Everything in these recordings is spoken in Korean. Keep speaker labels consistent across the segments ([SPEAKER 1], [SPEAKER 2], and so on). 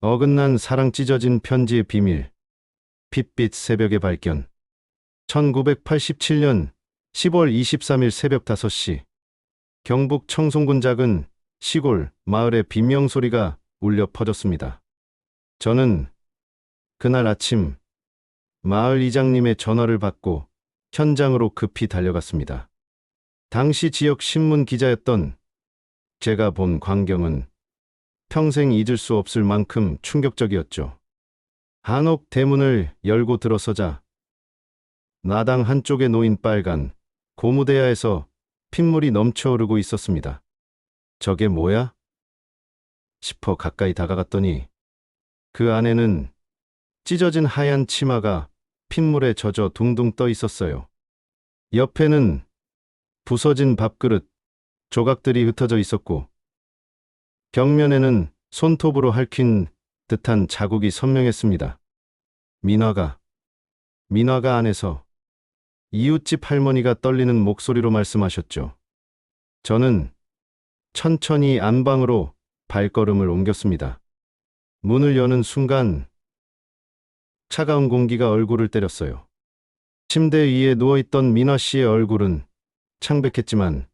[SPEAKER 1] 어긋난 사랑 찢어진 편지의 비밀. 핏빛 새벽의 발견. 1987년 10월 23일 새벽 5시. 경북 청송군 작은 시골 마을의 비명 소리가 울려 퍼졌습니다. 저는 그날 아침 마을 이장님의 전화를 받고 현장으로 급히 달려갔습니다. 당시 지역 신문 기자였던 제가 본 광경은 평생 잊을 수 없을 만큼 충격적이었죠. 한옥 대문을 열고 들어서자 나당 한쪽에 놓인 빨간 고무대야에서 핏물이 넘쳐오르고 있었습니다. 저게 뭐야? 싶어 가까이 다가갔더니 그 안에는 찢어진 하얀 치마가 핏물에 젖어 둥둥 떠 있었어요. 옆에는 부서진 밥그릇, 조각들이 흩어져 있었고, 벽면에는 손톱으로 핥힌 듯한 자국이 선명했습니다. 민화가, 민화가 안에서 이웃집 할머니가 떨리는 목소리로 말씀하셨죠. 저는 천천히 안방으로 발걸음을 옮겼습니다. 문을 여는 순간 차가운 공기가 얼굴을 때렸어요. 침대 위에 누워있던 민화 씨의 얼굴은 창백했지만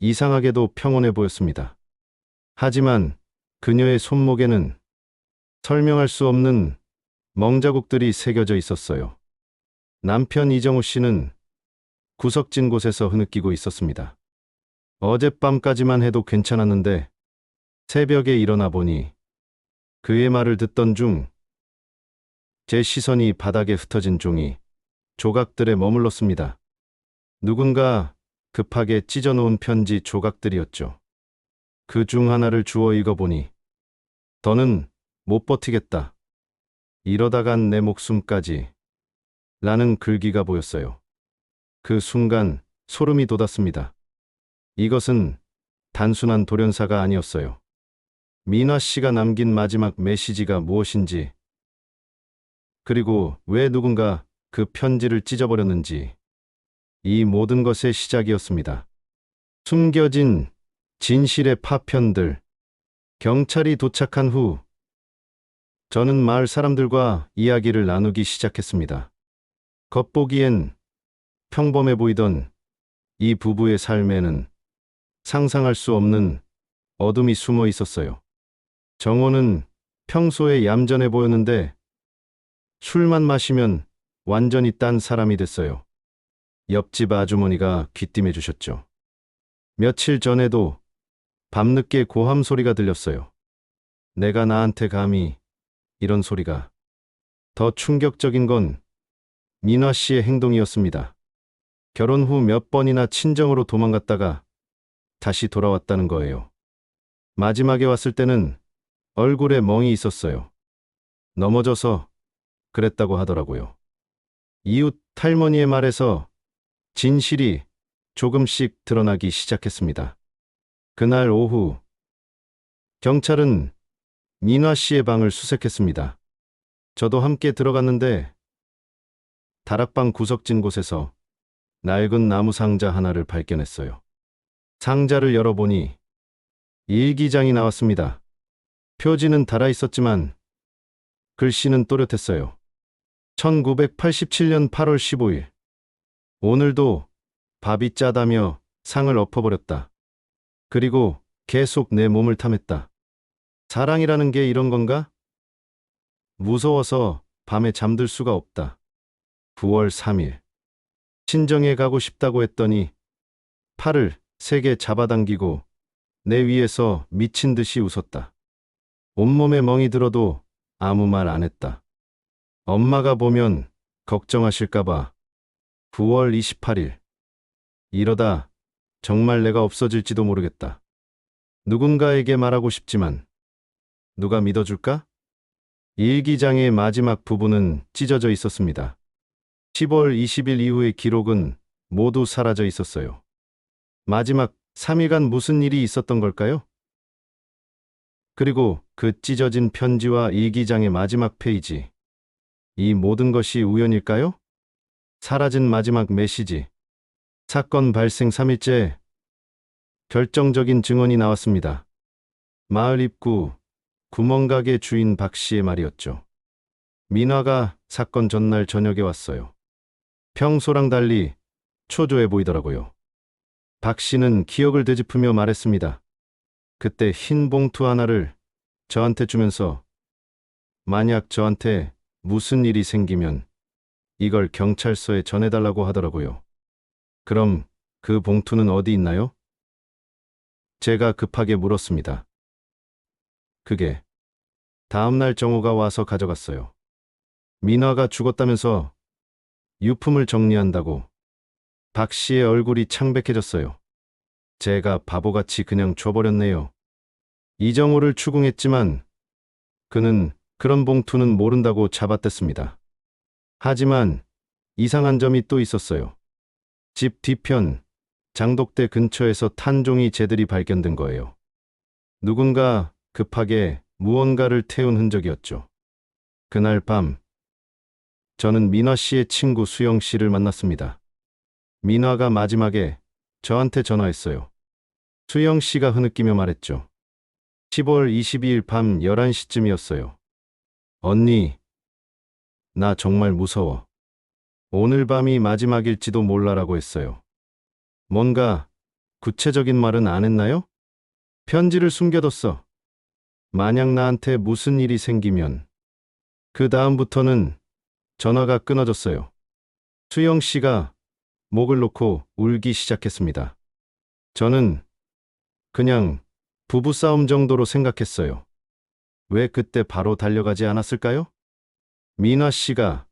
[SPEAKER 1] 이상하게도 평온해 보였습니다. 하지만 그녀의 손목에는 설명할 수 없는 멍자국들이 새겨져 있었어요. 남편 이정우 씨는 구석진 곳에서 흐느끼고 있었습니다. 어젯밤까지만 해도 괜찮았는데 새벽에 일어나 보니 그의 말을 듣던 중 제 시선이 바닥에 흩어진 종이 조각들에 머물렀습니다. 누군가 급하게 찢어놓은 편지 조각들이었죠. 그 중 하나를 주워 읽어보니 더는 못 버티겠다. 이러다간 내 목숨까지 라는 글귀가 보였어요. 그 순간 소름이 돋았습니다. 이것은 단순한 돌연사가 아니었어요. 민화 씨가 남긴 마지막 메시지가 무엇인지, 그리고 왜 누군가 그 편지를 찢어버렸는지, 이 모든 것의 시작이었습니다. 숨겨진 진실의 파편들. 경찰이 도착한 후, 저는 마을 사람들과 이야기를 나누기 시작했습니다. 겉보기엔 평범해 보이던 이 부부의 삶에는 상상할 수 없는 어둠이 숨어 있었어요. 정호는 평소에 얌전해 보였는데 술만 마시면 완전히 딴 사람이 됐어요. 옆집 아주머니가 귀띔해 주셨죠. 며칠 전에도 밤늦게 고함 소리가 들렸어요. 내가 나한테 감히 이런 소리가 더 충격적인 건 민화 씨의 행동이었습니다. 결혼 후 몇 번이나 친정으로 도망갔다가 다시 돌아왔다는 거예요. 마지막에 왔을 때는 얼굴에 멍이 있었어요. 넘어져서 그랬다고 하더라고요. 이웃 할머니의 말에서 진실이 조금씩 드러나기 시작했습니다. 그날 오후 경찰은 민화 씨의 방을 수색했습니다. 저도 함께 들어갔는데 다락방 구석진 곳에서 낡은 나무 상자 하나를 발견했어요. 상자를 열어보니 일기장이 나왔습니다. 표지는 달아 있었지만 글씨는 또렷했어요. 1987년 8월 15일. 오늘도 밥이 짜다며 상을 엎어버렸다. 그리고 계속 내 몸을 탐했다. 사랑이라는 게 이런 건가? 무서워서 밤에 잠들 수가 없다. 9월 3일. 친정에 가고 싶다고 했더니 팔을 세게 잡아당기고 내 위에서 미친 듯이 웃었다. 온몸에 멍이 들어도 아무 말 안 했다. 엄마가 보면 걱정하실까봐 9월 28일. 이러다 정말 내가 없어질지도 모르겠다. 누군가에게 말하고 싶지만 누가 믿어줄까? 일기장의 마지막 부분은 찢어져 있었습니다. 10월 20일 이후의 기록은 모두 사라져 있었어요. 마지막 3일간 무슨 일이 있었던 걸까요? 그리고 그 찢어진 편지와 일기장의 마지막 페이지. 이 모든 것이 우연일까요? 사라진 마지막 메시지. 사건 발생 3일째 결정적인 증언이 나왔습니다. 마을 입구 구멍가게 주인 박 씨의 말이었죠. 민화가 사건 전날 저녁에 왔어요. 평소랑 달리 초조해 보이더라고요. 박 씨는 기억을 되짚으며 말했습니다. 그때 흰 봉투 하나를 저한테 주면서 만약 저한테 무슨 일이 생기면 이걸 경찰서에 전해달라고 하더라고요. 그럼 그 봉투는 어디 있나요? 제가 급하게 물었습니다. 그게 다음날 정호가 와서 가져갔어요. 민화가 죽었다면서 유품을 정리한다고 박 씨의 얼굴이 창백해졌어요. 제가 바보같이 그냥 줘버렸네요. 이정호를 추궁했지만 그는 그런 봉투는 모른다고 잡아댔습니다. 하지만 이상한 점이 또 있었어요. 집 뒤편 장독대 근처에서 탄종이 재들이 발견된 거예요. 누군가 급하게 무언가를 태운 흔적이었죠. 그날 밤 저는 민화 씨의 친구 수영 씨를 만났습니다. 민화가 마지막에 저한테 전화했어요. 수영 씨가 흐느끼며 말했죠. 10월 22일 밤 11시쯤이었어요. 언니, 나 정말 무서워. 오늘 밤이 마지막일지도 몰라라고 했어요. 뭔가 구체적인 말은 안 했나요? 편지를 숨겨뒀어. 만약 나한테 무슨 일이 생기면 그 다음부터는 전화가 끊어졌어요. 수영 씨가 목을 놓고 울기 시작했습니다. 저는 그냥 부부싸움 정도로 생각했어요. 왜 그때 바로 달려가지 않았을까요? 민화 씨가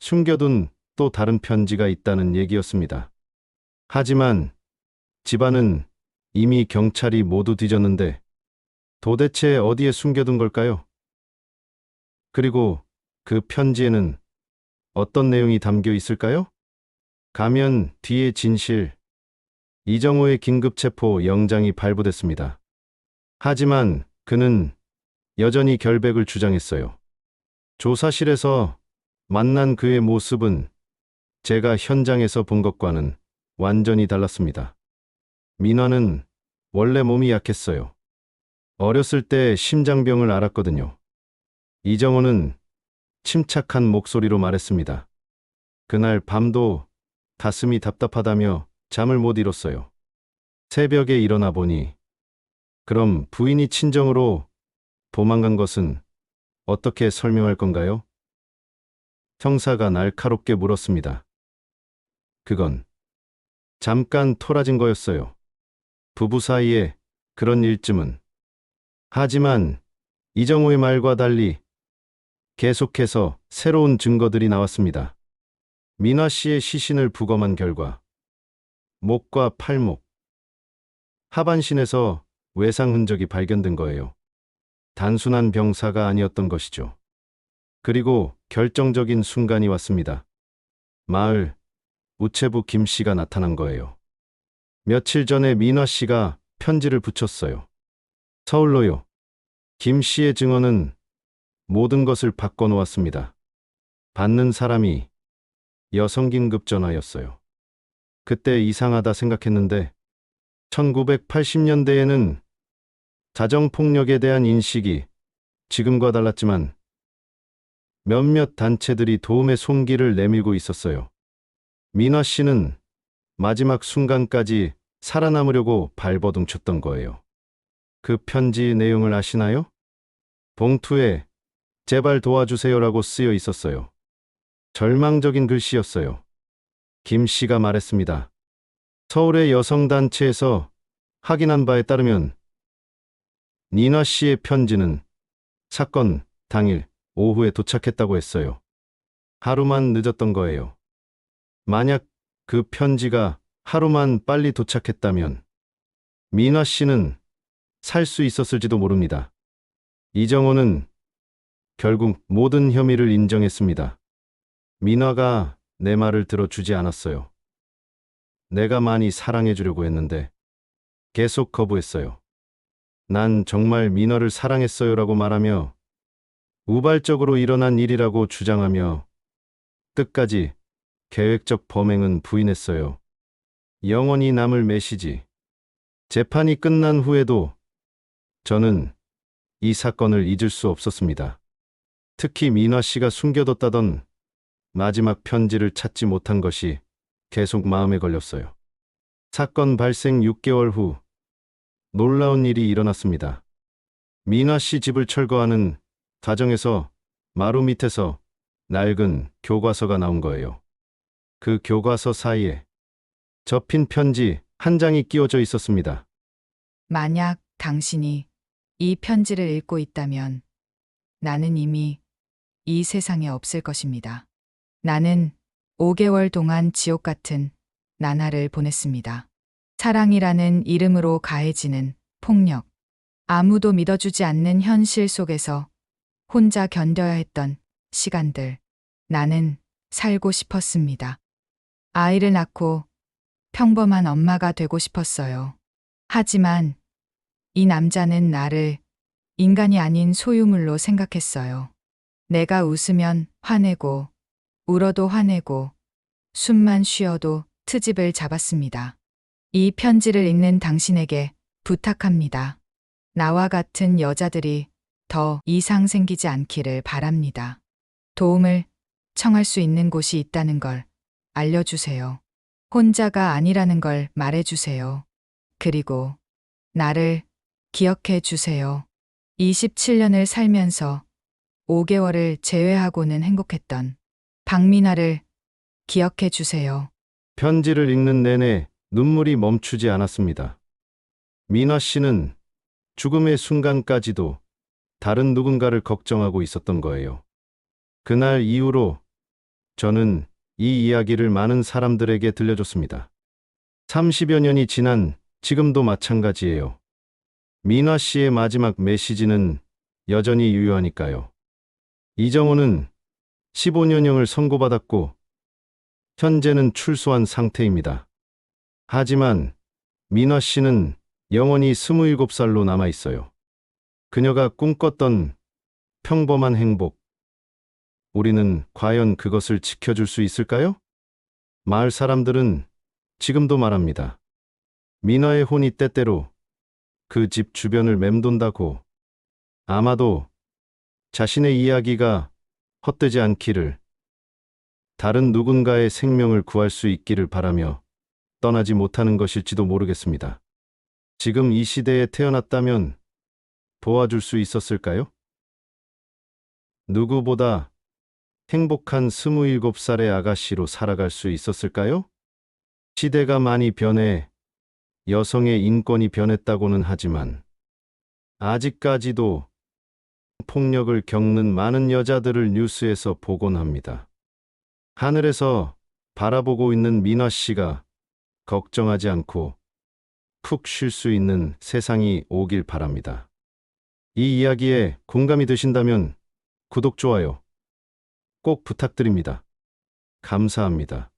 [SPEAKER 1] 숨겨둔 또 다른 편지가 있다는 얘기였습니다. 하지만 집안은 이미 경찰이 모두 뒤졌는데 도대체 어디에 숨겨둔 걸까요? 그리고 그 편지에는 어떤 내용이 담겨 있을까요? 가면 뒤의 진실. 이정호의 긴급 체포 영장이 발부됐습니다. 하지만 그는 여전히 결백을 주장했어요. 조사실에서 만난 그의 모습은 제가 현장에서 본 것과는 완전히 달랐습니다. 민화는 원래 몸이 약했어요. 어렸을 때 심장병을 앓았거든요. 이정호는 침착한 목소리로 말했습니다. 그날 밤도 가슴이 답답하다며 잠을 못 이뤘어요. 새벽에 일어나 보니 그럼 부인이 친정으로 도망간 것은 어떻게 설명할 건가요? 형사가 날카롭게 물었습니다. 그건 잠깐 토라진 거였어요. 부부 사이에 그런 일쯤은. 하지만 이정호의 말과 달리 계속해서 새로운 증거들이 나왔습니다. 민화 씨의 시신을 부검한 결과 목과 팔목, 하반신에서 외상 흔적이 발견된 거예요. 단순한 병사가 아니었던 것이죠. 그리고 결정적인 순간이 왔습니다. 마을 우체부 김 씨가 나타난 거예요. 며칠 전에 민화 씨가 편지를 붙였어요. 서울로요. 김 씨의 증언은 모든 것을 바꿔놓았습니다. 받는 사람이 여성 긴급 전화였어요. 그때 이상하다 생각했는데 1980년대에는 가정폭력에 대한 인식이 지금과 달랐지만 몇몇 단체들이 도움의 손길을 내밀고 있었어요. 민화 씨는 마지막 순간까지 살아남으려고 발버둥 쳤던 거예요. 그 편지 내용을 아시나요? 봉투에 제발 도와주세요라고 쓰여 있었어요. 절망적인 글씨였어요. 김 씨가 말했습니다. 서울의 여성단체에서 확인한 바에 따르면 니나 씨의 편지는 사건 당일 오후에 도착했다고 했어요. 하루만 늦었던 거예요. 만약 그 편지가 하루만 빨리 도착했다면 민화 씨는 살 수 있었을지도 모릅니다. 이정호는 결국 모든 혐의를 인정했습니다. 민화가 내 말을 들어주지 않았어요. 내가 많이 사랑해주려고 했는데 계속 거부했어요. 난 정말 민화를 사랑했어요라고 말하며 우발적으로 일어난 일이라고 주장하며 끝까지 계획적 범행은 부인했어요. 영원히 남을 메시지. 재판이 끝난 후에도 저는 이 사건을 잊을 수 없었습니다. 특히 민화 씨가 숨겨뒀다던 마지막 편지를 찾지 못한 것이 계속 마음에 걸렸어요. 사건 발생 6개월 후 놀라운 일이 일어났습니다. 민화 씨 집을 철거하는 과정에서 마루 밑에서 낡은 교과서가 나온 거예요. 그 교과서 사이에 접힌 편지 한 장이 끼워져 있었습니다.
[SPEAKER 2] 만약 당신이 이 편지를 읽고 있다면 나는 이미 이 세상에 없을 것입니다. 나는 5개월 동안 지옥 같은 나날을 보냈습니다. 사랑이라는 이름으로 가해지는 폭력, 아무도 믿어주지 않는 현실 속에서 혼자 견뎌야 했던 시간들. 나는 살고 싶었습니다. 아이를 낳고 평범한 엄마가 되고 싶었어요. 하지만 이 남자는 나를 인간이 아닌 소유물로 생각했어요. 내가 웃으면 화내고, 울어도 화내고, 숨만 쉬어도 트집을 잡았습니다. 이 편지를 읽는 당신에게 부탁합니다. 나와 같은 여자들이 더 이상 생기지 않기를 바랍니다. 도움을 청할 수 있는 곳이 있다는 걸 알려주세요. 혼자가 아니라는 걸 말해주세요. 그리고 나를 기억해 주세요. 27년을 살면서 5개월을 제외하고는 행복했던 박민아를 기억해 주세요.
[SPEAKER 1] 편지를 읽는 내내 눈물이 멈추지 않았습니다. 민화 씨는 죽음의 순간까지도 다른 누군가를 걱정하고 있었던 거예요. 그날 이후로 저는 이 이야기를 많은 사람들에게 들려줬습니다. 30여 년이 지난 지금도 마찬가지예요. 민화 씨의 마지막 메시지는 여전히 유효하니까요. 이정호는 15년형을 선고받았고 현재는 출소한 상태입니다. 하지만 민화 씨는 영원히 27살로 남아 있어요. 그녀가 꿈꿨던 평범한 행복. 우리는 과연 그것을 지켜줄 수 있을까요? 마을 사람들은 지금도 말합니다. 민화의 혼이 때때로 그 집 주변을 맴돈다고 아마도 자신의 이야기가 헛되지 않기를 다른 누군가의 생명을 구할 수 있기를 바라며 떠나지 못하는 것일지도 모르겠습니다. 지금 이 시대에 태어났다면 도와줄 수 있었을까요? 누구보다 행복한 27살의 아가씨로 살아갈 수 있었을까요? 시대가 많이 변해 여성의 인권이 변했다고는 하지만 아직까지도 폭력을 겪는 많은 여자들을 뉴스에서 보곤 합니다. 하늘에서 바라보고 있는 민화 씨가 걱정하지 않고 푹 쉴 수 있는 세상이 오길 바랍니다. 이 이야기에 공감이 되신다면 구독, 좋아요 꼭 부탁드립니다. 감사합니다.